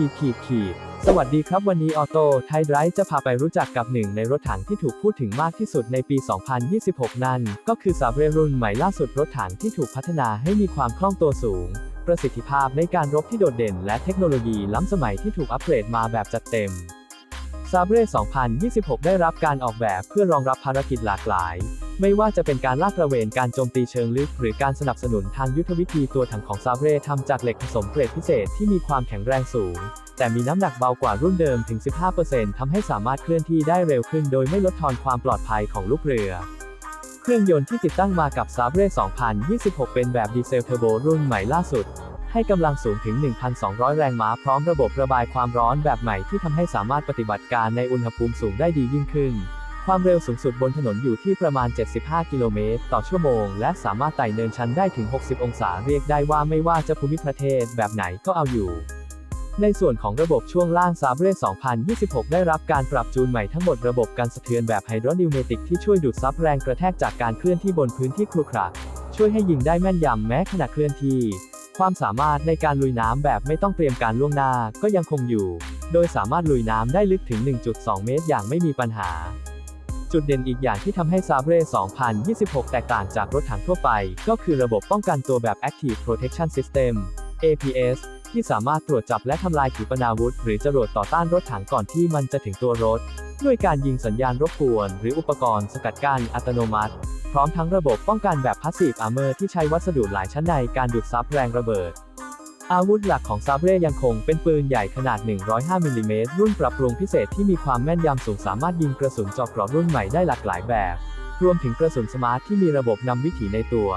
ขีดขีดขีดสวัสดีครับวันนี้ออโต้ไทยไดร์จะพาไปรู้จักกับหนึ่งในรถถังที่ถูกพูดถึงมากที่สุดในปี 2026 นั่น ก็คือซาเบรรุ่นใหม่ล่าสุดรถถังที่ถูกพัฒนาให้มีความคล่องตัวสูง ประสิทธิภาพในการรบที่โดดเด่น และเทคโนโลยีล้ำสมัยที่ถูกอัปเกรดมาแบบจัดเต็มซาเบร2026 ได้รับการออกแบบเพื่อรองรับภารกิจหลากหลาย ไม่ว่าจะเป็นการลาดตระเวนการโจมตีเชิงลึก หรือการสนับสนุนทางยุทธวิธีตัวถังของซาเบรทำจากเหล็กผสมเกรดพิเศษที่มีความแข็งแรงสูง แต่มีน้ำหนักเบากว่ารุ่นเดิมถึง 15%ทำให้สามารถเคลื่อนที่ได้เร็วขึ้น โดยไม่ลดทอนความปลอดภัยของลูกเรือ เครื่องยนต์ที่ติดตั้งมากับซาเบร2026 เป็นแบบดีเซลเทอร์โบรุ่นใหม่ล่าสุด ให้กำลังสูงถึง 1,200 แรงม้าพร้อมระบบระบายความร้อนแบบใหม่ที่ทำให้สามารถปฏิบัติการในอุณหภูมิสูงได้ดียิ่งขึ้น ความเร็วสูงสุดบนถนนอยู่ที่ประมาณ 75 กิโลเมตร ต่อชั่วโมง และสามารถไต่เนินชันได้ถึง 60 องศา เรียกได้ว่าไม่ว่าจะภูมิประเทศแบบไหนก็เอาอยู่ ในส่วนของระบบช่วงล่างซาเบร2026 ได้รับการปรับจูนใหม่ทั้งหมดระบบการสะเทือนแบบไฮดรอนิวเมติกที่ช่วยดูดซับแรงกระแทกจากการเคลื่อนที่บนพื้นที่ครุขระช่วยให้ยิงได้แม่นยำแม้ขณะเคลื่อนที่ความสามารถในการลุยน้ำแบบไม่ต้องเตรียมการล่วงหน้าก็ยังคงอยู่ โดยสามารถลุยน้ำได้ลึกถึง 1.2 เมตรอย่างไม่มีปัญหา จุดเด่นอีกอย่างที่ทำให้ซาเบร2026 แตกต่างจากรถถังทั่วไป ก็คือระบบป้องกันตัวแบบ Active Protection System APS ที่สามารถตรวจจับและทำลายขีปนาวุธ หรือจรวดต่อต้านรถถังก่อนที่มันจะถึงตัวรถ ด้วยการยิงสัญญาณรบกวน หรืออุปกรณ์สกัดกั้นอัตโนมัติ พร้อมทั้งระบบป้องกันแบบ Passive Armor ที่ใช้วัสดุหลายชั้นในการดูดซับแรงระเบิด อาวุธหลักของซาเบรยังคงเป็นปืนใหญ่ขนาด 105มิลลิเมตรรุ่นปรับปรุงพิเศษที่มีความแม่นยำสูงสามารถยิงกระสุนเจาะเกราะรุ่นใหม่ได้หลากหลายแบบ รวมถึงกระสุนสมาร์ทที่มีระบบนำวิถีในตัว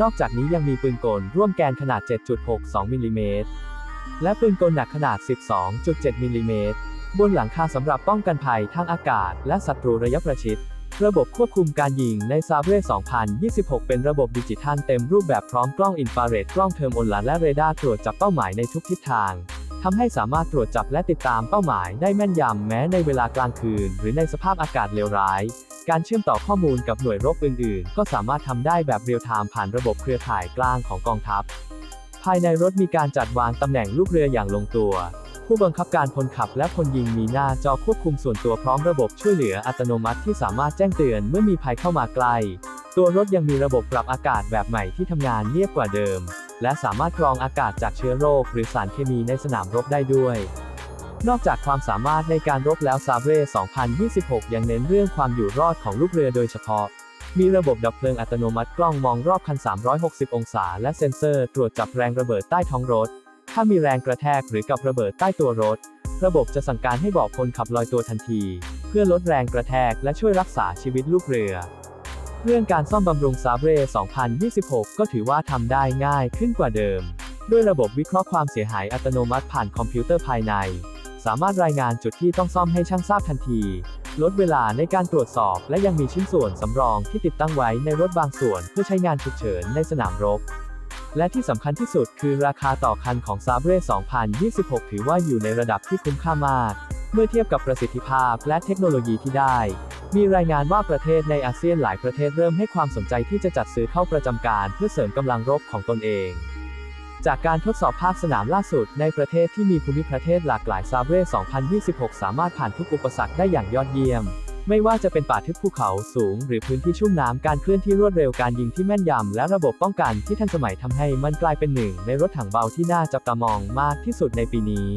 นอกจากนี้ยังมีปืนกลร่วมแกนขนาด 7.62มิลลิเมตรและปืนกลหนักขนาด 12.7มิลลิเมตรบนหลังคาสำหรับป้องกันภัยทางอากาศและศัตรูระยะประชิด ระบบควบคุมการยิงในซาเบร2026 เป็นระบบดิจิทัลเต็มรูปแบบพร้อมกล้องอินฟราเรดกล้องเทอร์โมลาและเรดาร์ตรวจจับเป้าหมายในทุกทิศทางทำให้สามารถตรวจจับและติดตามเป้าหมายได้แม่นยำแม้ในเวลากลางคืน หรือในสภาพอากาศเลวร้าย การเชื่อมต่อข้อมูลกับหน่วยรบอื่น ๆ ก็สามารถทำได้แบบเรียลไทม์ผ่านระบบเครือข่ายกลางของกองทัพ ภายในรถมีการจัดวางตำแหน่งลูกเรืออย่างลงตัว ผู้บังคับการพลขับและพลยิงมีหน้าจอควบคุมส่วนตัวพร้อมระบบช่วยเหลืออัตโนมัติที่สามารถแจ้งเตือนเมื่อมีภัยเข้ามาใกล้ ตัวรถยังมีระบบปรับอากาศแบบใหม่ที่ทำงานเงียบกว่าเดิม และสามารถกรองอากาศจากเชื้อโรค หรือสารเคมีในสนามรบได้ด้วย นอกจากความสามารถในการรบแล้วซาเบร2026 ยังเน้นเรื่องความอยู่รอดของลูกเรือโดยเฉพาะมีระบบดับเพลิงอัตโนมัติกล้องมองรอบคัน 360 องศา และเซ็นเซอร์ตรวจจับแรงระเบิดใต้ท้องรถ ถ้ามีแรงกระแทกหรือกับระเบิดใต้ตัวรถ ระบบจะสั่งการให้บอกคนขับลอยตัวทันที เพื่อลดแรงกระแทกและช่วยรักษาชีวิตลูกเรือ เรื่องการซ่อมบำรุงซาเบร2026 ก็ถือว่าทำได้ง่ายขึ้นกว่าเดิม ด้วยระบบวิเคราะห์ความเสียหายอัตโนมัติผ่านคอมพิวเตอร์ภายใน สามารถรายงานจุดที่ต้องซ่อมให้ช่างทราบทันที ลดเวลาในการตรวจสอบ และยังมีชิ้นส่วนสำรองที่ติดตั้งไว้ในรถบางส่วน เพื่อใช้งานฉุกเฉินในสนามรบ และที่สำคัญที่สุดคือราคาต่อคันของซาเบร2026 ถือว่าอยู่ในระดับที่คุ้มค่ามาก เมื่อเทียบกับประสิทธิภาพและเทคโนโลยีที่ได้ มีรายงานว่าประเทศในอาเซียนหลายประเทศเริ่มให้ความสนใจที่จะจัดซื้อเข้าประจำการเพื่อเสริมกำลังรบของตนเอง จากการทดสอบภาคสนามล่าสุดในประเทศที่มีภูมิประเทศหลากหลายซาเบร2026 สามารถผ่านทุกอุปสรรคได้อย่างยอดเยี่ยม ไม่ว่าจะเป็นป่าทึบภูเขาสูง หรือพื้นที่ชุ่มน้ำการเคลื่อนที่รวดเร็วการยิงที่แม่นยำและระบบป้องกันที่ทันสมัยทำให้มันกลายเป็นหนึ่ง ในรถถังเบาที่น่าจับตามองมากที่สุดในปีนี้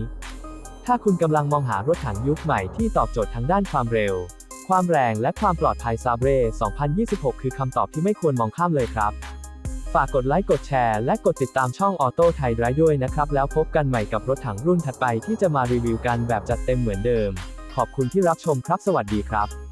ถ้าคุณกำลังมองหารถถังยุคใหม่ที่ตอบโจทย์ทั้งด้านความเร็ว ความแรงและความปลอดภัยซาเบร2026 คือคำตอบที่ไม่ควรมองข้ามเลยครับ ฝากกดไลค์กดแชร์และกดติดตามช่องออโต้ไทยไรฟ์ด้วยนะครับ แล้วพบกันใหม่กับรถถังรุ่นถัดไปที่จะมารีวิวกันแบบจัดเต็มเหมือนเดิมขอบคุณที่รับชมครับ สวัสดีครับ